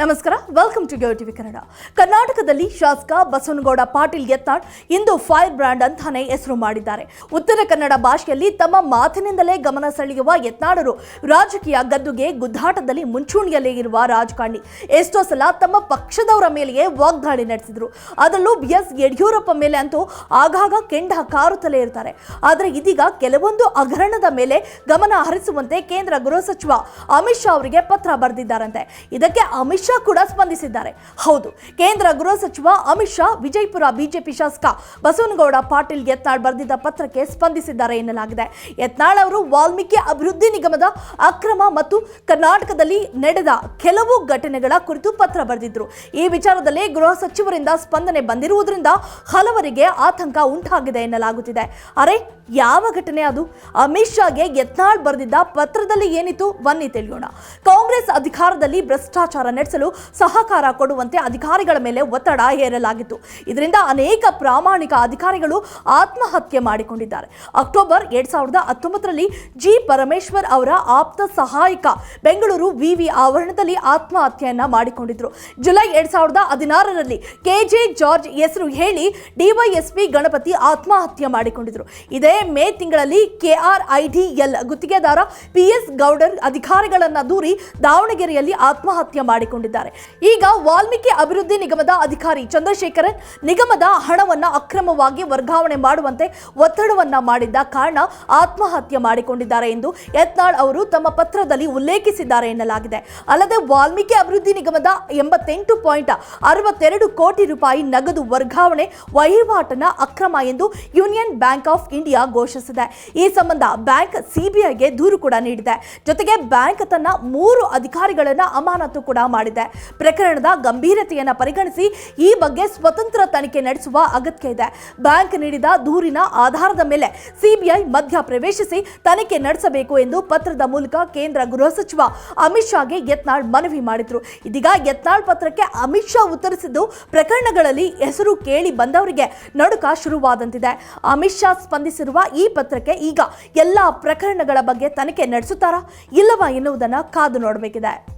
ನಮಸ್ಕಾರ welcome to Go TV Kannada ಕರ್ನಾಟಕದಲ್ಲಿ ಶಾಸಕ ಬಸವನಗೌಡ ಪಾಟೀಲ್ ಯತ್ನಾಳ್ ಇಂದು ಫೈರ್ ಬ್ರ್ಯಾಂಡ್ ಅಂತಾನೆ ಹೆಸರು ಮಾಡಿದ್ದಾರೆ. ಉತ್ತರ ಕನ್ನಡ ಭಾಷೆಯಲ್ಲಿ ತಮ್ಮ ಮಾತಿನಿಂದಲೇ ಗಮನ ಸೆಳೆಯುವ ಯತ್ನಾಳರು ರಾಜಕೀಯ ಗದ್ದುಗೆ ಗುದ್ದಾಟದಲ್ಲಿ ಮುಂಚೂಣಿಯಲ್ಲೇ ಇರುವ ರಾಜಕಾರಣಿ. ಎಷ್ಟೋ ಸಲ ತಮ್ಮ ಪಕ್ಷದವರ ಮೇಲೆಯೇ ವಾಗ್ದಾಳಿ ನಡೆಸಿದ್ರು. ಅದರಲ್ಲೂ ಬಿ ಎಸ್ ಯಡಿಯೂರಪ್ಪ ಮೇಲೆ ಅಂತೂ ಆಗಾಗ ಕೆಂಡ ಕಾರುತ್ತಲೇ ಇರ್ತಾರೆ. ಆದರೆ ಇದೀಗ ಕೆಲವೊಂದು ಹಗರಣದ ಮೇಲೆ ಗಮನ ಹರಿಸುವಂತೆ ಕೇಂದ್ರ ಗೃಹ ಸಚಿವ ಅಮಿತ್ ಶಾ ಅವರಿಗೆ ಪತ್ರ ಬರೆದಿದ್ದಾರಂತೆ. ಇದಕ್ಕೆ ಅಮಿತ್ ಶಾ ಕೂಡ ಸ್ಪಂದಿಸಿದ್ದಾರೆ. ಹೌದು, ಕೇಂದ್ರ ಗೃಹ ಸಚಿವ ಅಮಿತ್ ಶಾ ವಿಜಯಪುರ ಬಿಜೆಪಿ ಶಾಸಕ ಬಸವನಗೌಡ ಪಾಟೀಲ್ ಯತ್ನಾಳ್ ಬರೆದಿದ್ದ ಪತ್ರಕ್ಕೆ ಸ್ಪಂದಿಸಿದ್ದಾರೆ ಎನ್ನಲಾಗಿದೆ. ಯತ್ನಾಳ್ ಅವರು ವಾಲ್ಮೀಕಿ ಅಭಿವೃದ್ಧಿ ನಿಗಮದ ಅಕ್ರಮ ಮತ್ತು ಕರ್ನಾಟಕದಲ್ಲಿ ನಡೆದ ಕೆಲವು ಘಟನೆಗಳ ಕುರಿತು ಪತ್ರ ಬರೆದಿದ್ರು. ಈ ವಿಚಾರದಲ್ಲಿ ಗೃಹ ಸಚಿವರಿಂದ ಸ್ಪಂದನೆ ಬಂದಿರುವುದರಿಂದ ಹಲವರಿಗೆ ಆತಂಕ ಉಂಟಾಗಿದೆ ಎನ್ನಲಾಗುತ್ತಿದೆ. ಅರೆ, ಯಾವ ಘಟನೆ ಅದು? ಅಮಿತ್ ಶಾಗೆ ಯತ್ನಾಳ್ ಬರೆದಿದ್ದ ಪತ್ರದಲ್ಲಿ ಏನಿತ್ತು? ಬನ್ನಿ ತಿಳಿಯೋಣ. ಕಾಂಗ್ರೆಸ್ ಅಧಿಕಾರದಲ್ಲಿ ಭ್ರಷ್ಟಾಚಾರ ನಡೆಸಲು ಸಹಕಾರ ಕೊಡುವಂತೆ ಅಧಿಕಾರಿಗಳ ಮೇಲೆ ಒತ್ತಡ ಹೇರಲಾಗಿತ್ತು. ಇದರಿಂದ ಅನೇಕ ಪ್ರಾಮಾಣಿಕ ಅಧಿಕಾರಿಗಳು ಆತ್ಮಹತ್ಯೆ ಮಾಡಿಕೊಂಡಿದ್ದಾರೆ. ಅಕ್ಟೋಬರ್ ಎರಡ್ ಸಾವಿರದ ಹತ್ತೊಂಬತ್ತರಲ್ಲಿ ಜಿ ಪರಮೇಶ್ವರ್ ಅವರ ಆಪ್ತ ಸಹಾಯಕ ಬೆಂಗಳೂರು ವಿವಿ ಆವರಣದಲ್ಲಿ ಆತ್ಮಹತ್ಯೆಯನ್ನ ಮಾಡಿಕೊಂಡಿದ್ರು. ಜುಲೈ ಎರಡ್ ಸಾವಿರದ ಹದಿನಾರರಲ್ಲಿ ಕೆಜೆ ಜಾರ್ಜ್ ಹೆಸರು ಹೇಳಿ ಡಿವೈಎಸ್ಪಿ ಗಣಪತಿ ಆತ್ಮಹತ್ಯೆ ಮಾಡಿಕೊಂಡಿದ್ರು. ಇದೇ ಮೇ ತಿಂಗಳಲ್ಲಿ ಕೆಆರ್ಐಡಿಎಲ್ ಗುತ್ತಿಗೆದಾರ ಪಿ ಎಸ್ ಗೌಡರ್ ಅಧಿಕಾರಿಗಳನ್ನ ದೂರಿ ದಾವಣಗೆರೆಯಲ್ಲಿ ಆತ್ಮಹತ್ಯೆ ಮಾಡಿಕೊಂಡಿದ್ದಾರೆ ಈಗ ವಾಲ್ಮೀಕಿ ಅಭಿವೃದ್ಧಿ ನಿಗಮದ ಅಧಿಕಾರಿ ಚಂದ್ರಶೇಖರನ್ ನಿಗಮದ ಹಣವನ್ನ ಅಕ್ರಮವಾಗಿ ವರ್ಗಾವಣೆ ಮಾಡುವಂತೆ ಒತ್ತಡವನ್ನ ಮಾಡಿದ್ದ ಕಾರಣ ಆತ್ಮಹತ್ಯೆ ಮಾಡಿಕೊಂಡಿದ್ದಾರೆ ಎಂದು ಯತ್ನಾಳ್ ಅವರು ತಮ್ಮ ಪತ್ರದಲ್ಲಿ ಉಲ್ಲೇಖಿಸಿದ್ದಾರೆ ಎನ್ನಲಾಗಿದೆ. ಅಲ್ಲದೆ ವಾಲ್ಮೀಕಿ ಅಭಿವೃದ್ಧಿ ನಿಗಮದ ಎಂಬತ್ತೆಂಟು ಪಾಯಿಂಟ್ ಅರವತ್ತೆರಡು ಕೋಟಿ ರೂಪಾಯಿ ನಗದು ವರ್ಗಾವಣೆ ವಹಿವಾಟನ ಅಕ್ರಮ ಎಂದು ಯೂನಿಯನ್ ಬ್ಯಾಂಕ್ ಆಫ್ ಇಂಡಿಯಾ ಘೋಷಿಸಿದೆ. ಈ ಸಂಬಂಧ ಬ್ಯಾಂಕ್ ಸಿಬಿಐಗೆ ದೂರು ಕೂಡ ನೀಡಿದೆ. ಜೊತೆಗೆ ಬ್ಯಾಂಕ್ ತನ್ನ ಮೂರು ಅಧಿಕಾರಿಗಳನ್ನ ಅಮಾನತು ಕೂಡ ಮಾಡಿದೆ. ಪ್ರಕರಣದ ಗಂಭೀರತೆಯನ್ನು ಪರಿಗಣಿಸಿ ಈ ಬಗ್ಗೆ ಸ್ವತಂತ್ರ ತನಿಖೆ ನಡೆಸುವ ಅಗತ್ಯ ಇದೆ. ಬ್ಯಾಂಕ್ ನೀಡಿದ ದೂರಿನ ಆಧಾರದ ಮೇಲೆ ಸಿಬಿಐ ಮಧ್ಯ ಪ್ರವೇಶಿಸಿ ತನಿಖೆ ನಡೆಸಬೇಕು ಎಂದು ಪತ್ರದ ಮೂಲಕ ಕೇಂದ್ರ ಗೃಹ ಸಚಿವ ಅಮಿತ್ ಶಾಗೆ ಯತ್ನಾಳ್ ಮನವಿ ಮಾಡಿದ್ರು. ಇದೀಗ ಯತ್ನಾಳ್ ಪತ್ರಕ್ಕೆ ಅಮಿತ್ ಶಾ ಉತ್ತರಿಸಿದ್ದು, ಪ್ರಕರಣಗಳಲ್ಲಿ ಹೆಸರು ಕೇಳಿ ಬಂದವರಿಗೆ ನಡುಕ ಶುರುವಾದಂತಿದೆ. ಅಮಿತ್ ಶಾ ಸ್ಪಂದಿಸಿರುವ ಈ ಪತ್ರಕ್ಕೆ ಈಗ ಎಲ್ಲಾ ಪ್ರಕರಣಗಳ ಬಗ್ಗೆ ತನಿಖೆ ನಡೆಸುತ್ತಾರಾ, ಇಲ್ಲವಾ ಎನ್ನುವುದನ್ನು ಕಾದು ನೋಡಬೇಕಿದೆ.